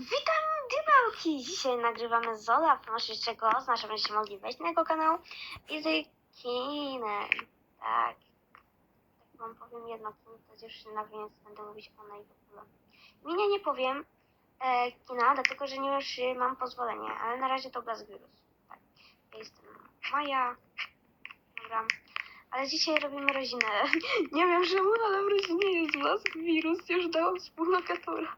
Witam Dybałki! Dzisiaj nagrywamy z Olaf, jeszcze go, znaczy będziecie mogli wejść na jego kanał i z kinem. Tak. Tak wam powiem jedno, kim to już na koniec będę mówić o najpopula. Imienia nie powiem e, kina, dlatego że nie już y, mam pozwolenie, ale na razie to Blask Wirus. Tak. Ja jestem Maja. Dobra. Ale dzisiaj robimy rodzinę. nie wiem czemu, ale w rodzinie jest Blask Wirus. Już dałam współlokatora.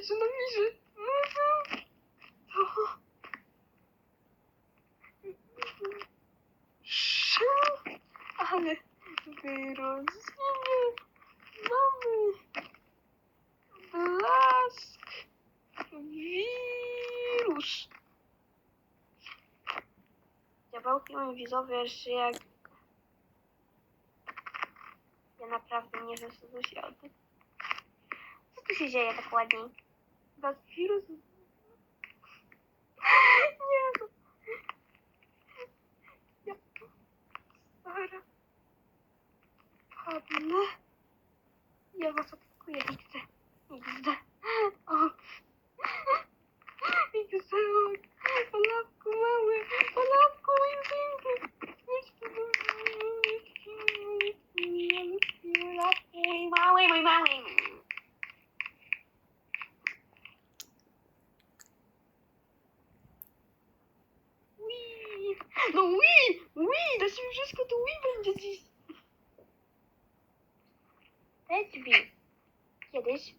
Zaczyna mi się. Ale wyrozumienie mamy blask wirus. Diabełki moi widzowie, że jak ja naprawdę nie wiem co tu się. Co tu się dzieje tak ładniej? Chyba wirus. Nie no. Ja tu stara. Padnę. Ja was atakuję. XD. XD. O. XD. Polawku mały. Polawku mój piękny. Mój mały, mój mały. Wii! No Wii! Wii! To się wszystko to Wii będzie dziś. Te drzwi kiedyś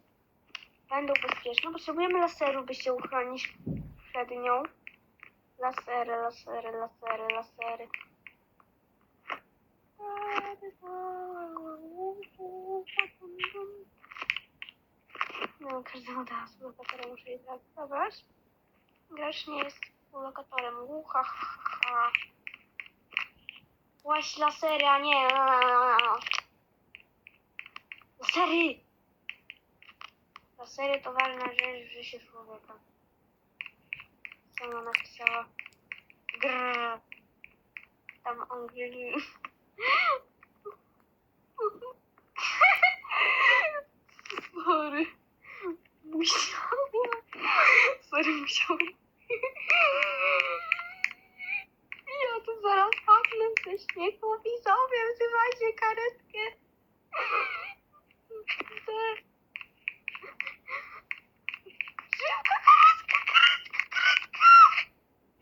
będą bezpieczne. Potrzebujemy laseru, by się uchronić przed nią. Lasery, lasery, lasery, lasery. No, każdemu dała współlokatora, muszę dać. Dobra. Gracz nie jest współlokatorem. Ucha, ha, ha. Właśnie lasery, a nie. Lasery! Lasery to ważna rzecz w życiu człowieka. Sama napisała. Grrr. Tam gry. Sorry. Musiałam. Sorry, musiałam. Ja tu zaraz padnę ze śmiechu. Widzowie, wzywajcie karetkę. Chcę. Szybko, karetka, karetka,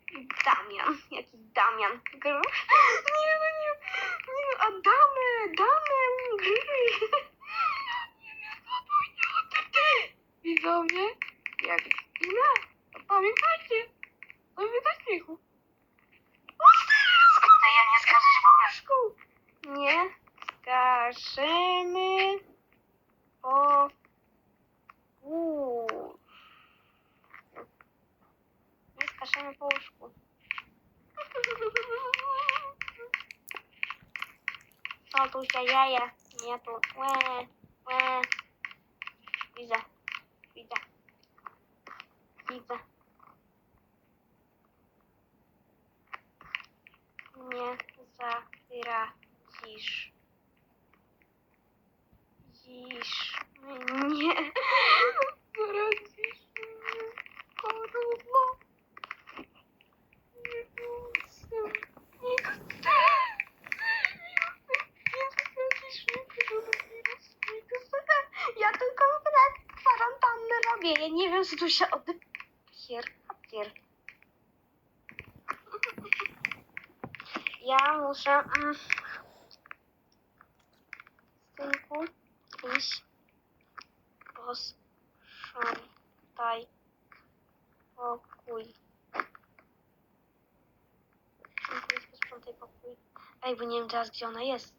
karetka. Damian, jaki Damian. Nie, no nie, nie, a damy, damy, gry. Nie wiem, co tu nie ty. Widzowie, jak ile? Pamiętajcie, mnie do śmiechu. Skąd ja nie skażesz po łóżku? Nie skażemy po łóżku. Nie skażemy po łóżku. Co tu się dzieje? Nie tu. Łe, łe. Widzę. Widzę. Widzę. Nie zatracisz. Dziś mnie zarazisz mnie chorobą. Nie chcę. Nie chcę. Nie zarazisz mnie koronawirus. Nie chcę. Ja tylko tak kwarantannę robię. Ja nie wiem, co tu się odbywa. Pier, papier. Ja muszę mm, synku iść posprzątaj pokój. Synku posprzątaj pokój. Ej, bo nie wiem teraz, gdzie ona jest.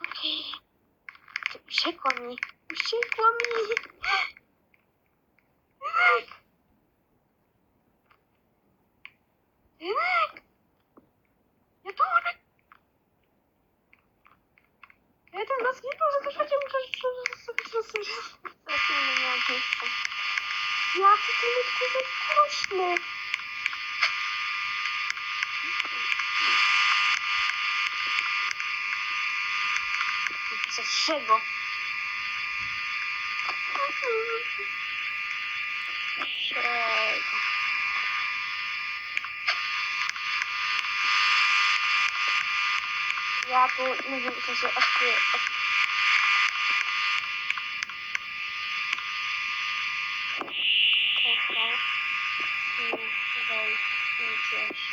Okej. Ty Uciekła mi. Uciekła mi. Tymek. Tymek. Ja to ona... Ja ten nas nie że też będzie muszę sobie sobie Ja ty Tymek, ty głośny. Co czego? Czego? Ja tu nie wiem, co się odkryje. Czekaj. Nie ej.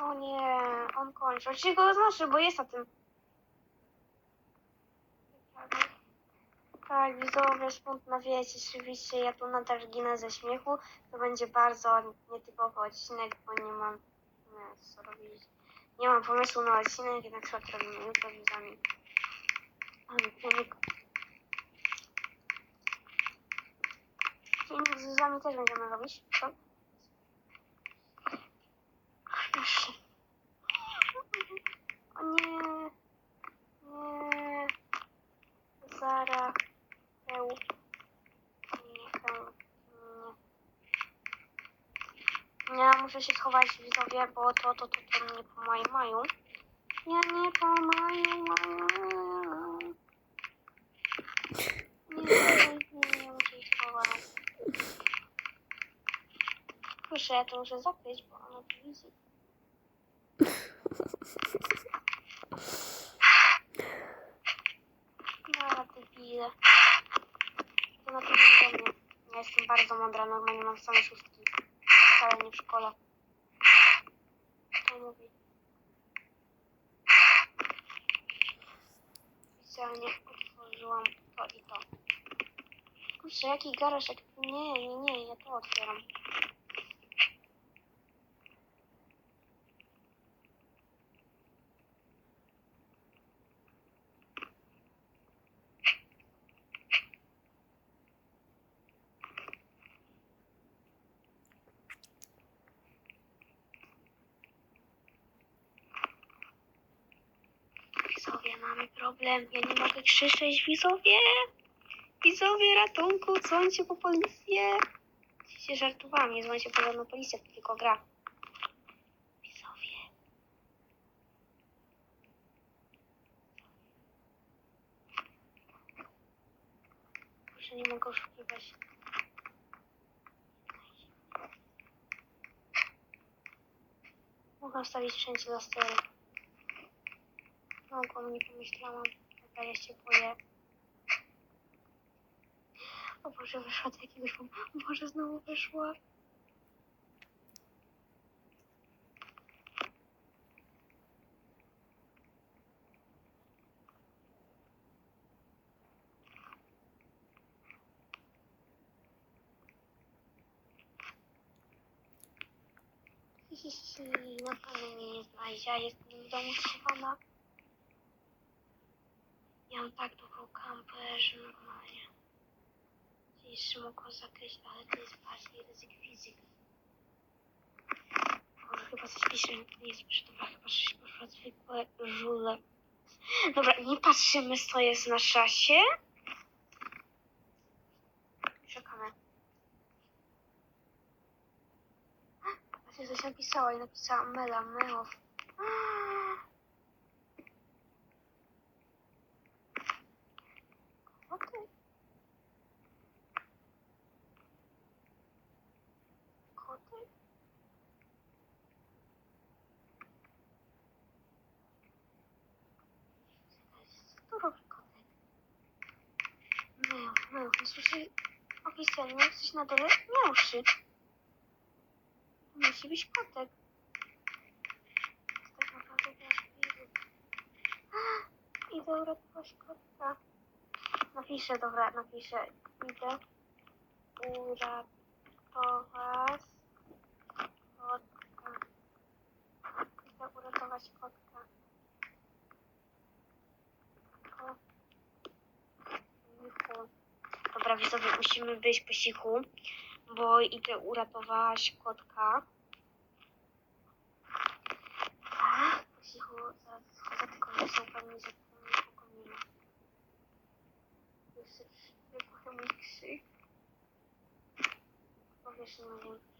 O nie, on kończy. Oczywiście go znaczy, bo jest na tym. Tak, widzowie, smutno wiecie, oczywiście ja tu nadal ginę ze śmiechu. To będzie bardzo nietypowy odcinek, bo nie mam nie, co robić. Nie mam pomysłu na odcinek, jednak sobie robimy jutro widzami. Filmik z widzami też będziemy robić. Co? Proszę. O nie. Nie. Zara. Heł. Nie, heł. Nie. Nie, muszę się schować widzowie, bo to, to, to, to nie po moim maju. Nie, nie po moim maju. Nie, nie, nie, muszę się schować. Proszę, ja to muszę zakryć, bo ono tu widzi. No, debile. To na pewno nie. Ja jestem bardzo mądra, normalnie mam same szóstki. Wcale nie w szkole. Mówi. Specjalnie otworzyłam to i to. Kurczę, jaki garaszek? Nie, nie, nie, ja to otwieram. Widzowie, mamy problem. Ja nie mogę krzyczeć. Widzowie! Widzowie, ratunku! Dzwońcie po policję! Oczywiście żartowałem. Nie dzwońcie po żadną policję, to tylko gra. Widzowie. Proszę, nie mogę oszukiwać. Mogę stawić wszędzie za stery. Mogłam, nie pomyślałam. Dobra, ja się boję. O Boże, wyszła do jakiegoś... O Boże, znowu wyszła. Hi, na pewno mnie nie znajdzie, a jestem w domu schowana. Ja mam tak długą kampę, że normalnie. Jeszcze mogło zakryć, ale to jest bardziej ryzyk fizyk. Może chyba coś pisze, nie że dobra, chyba że poszła zwykłe żule. Dobra, nie patrzymy, co jest na szasie. Czekamy. Właśnie coś napisała i napisała Mela, Meow. Co robi kotek? Meow, meow, nie słyszy opisanie, coś na dole miałszy. To musi być kotek. Jest tak naprawdę nasz wizyt. Idę uratować kotka. Napiszę, dobra, napiszę. Idę uratować kotka. Kotka. Ko- Michu. Dobra, widzowie, musimy być po cichu, bo idę uratować kotka. A, po cichu, zaraz tylko muszę upewnić, że tu nikogo nie ma. sobie wybuchł mój krzyk. Powiesz, nie wiem, czy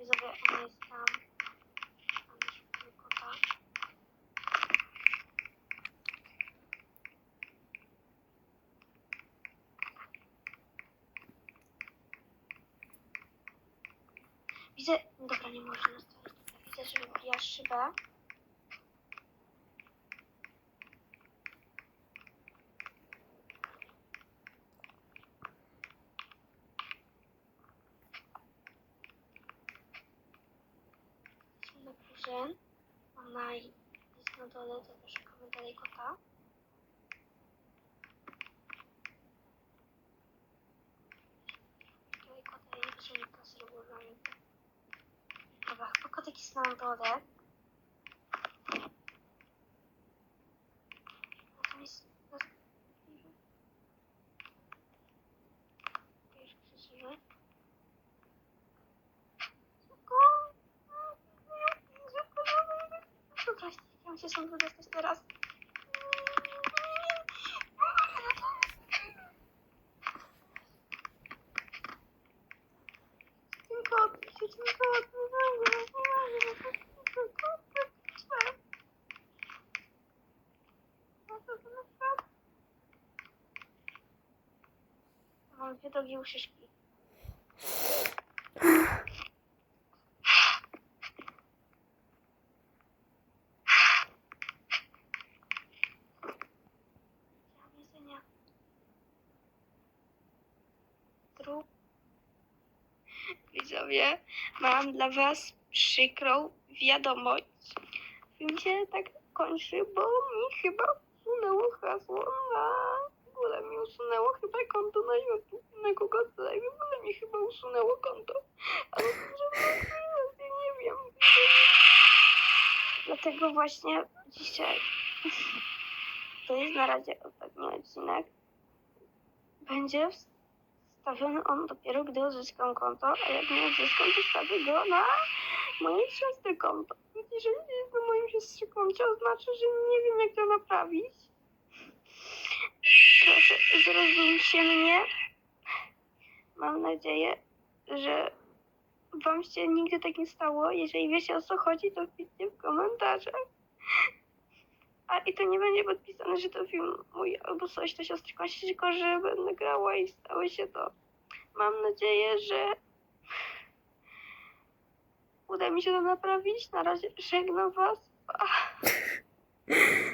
Widzowie, ona jest tam. Tam już kota. Widzę, dobra, nie może nastawić. Widzę, że wybija szybę. Jesteśmy na górze. Ona jest na dole, to szukamy dalej kota. Dalej kota, ja nie wiem, że nie konserwowałem. Dobra, chyba kotek jest na dole. A tam jest... Już krzyżymy. Szybko! Szybko, dawaj! Dobra, ja się stąd wydostać teraz. Ten kot, ten kot? Nie mogę, nie mogę, ten kot, ten kot. No to to naprawdę. Jedzenia. Trup. Widzowie, mam dla was przykrą wiadomość. Film się tak kończy, bo mi chyba usunęło hasło na... Mi usunęło chyba konto na YouTube. Na kogo tutaj w ogóle mi chyba usunęło konto. Ale może ja nie wiem. Dlatego właśnie dzisiaj to jest na razie ostatni odcinek. Będzie wstawiony on dopiero, gdy odzyskam konto, a jak nie odzyskam, to wstawię go na mojej siostry konto. Jeżeli jest na moim siostry koncie, oznacza, że nie wiem, jak to naprawić. Proszę, zrozumcie mnie. Mam nadzieję, że wam się nigdy tak nie stało. Jeżeli wiecie o co chodzi, to wpiszcie w komentarzach. A i to nie będzie podpisane, że to film mój albo coś, to siostry kości, tylko że będę grała i stało się to. Mam nadzieję, że uda mi się to naprawić. Na razie żegnam was.